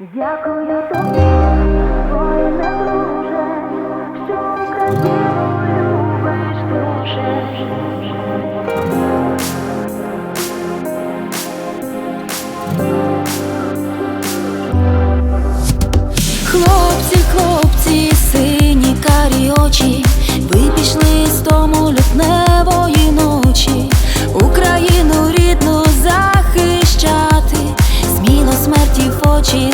Дякую тобі, воїне друже, що Україну любиш дуже. Хлопці, хлопці, сині карі очі, ви пішли з тому лютневої ночі, Україну рідну захищати, сміло смерті в очі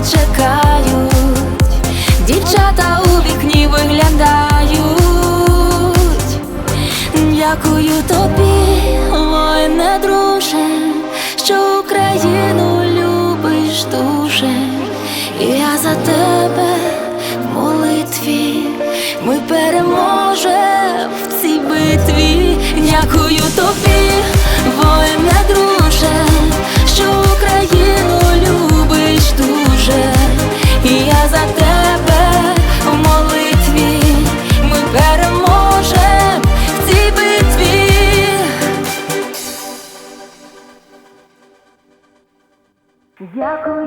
й чекають, дівчата у вікні виглядають. Дякую тобі, воїне друже, що Україну любиш дуже, і я за тебе в молитві, ми переможем Дякую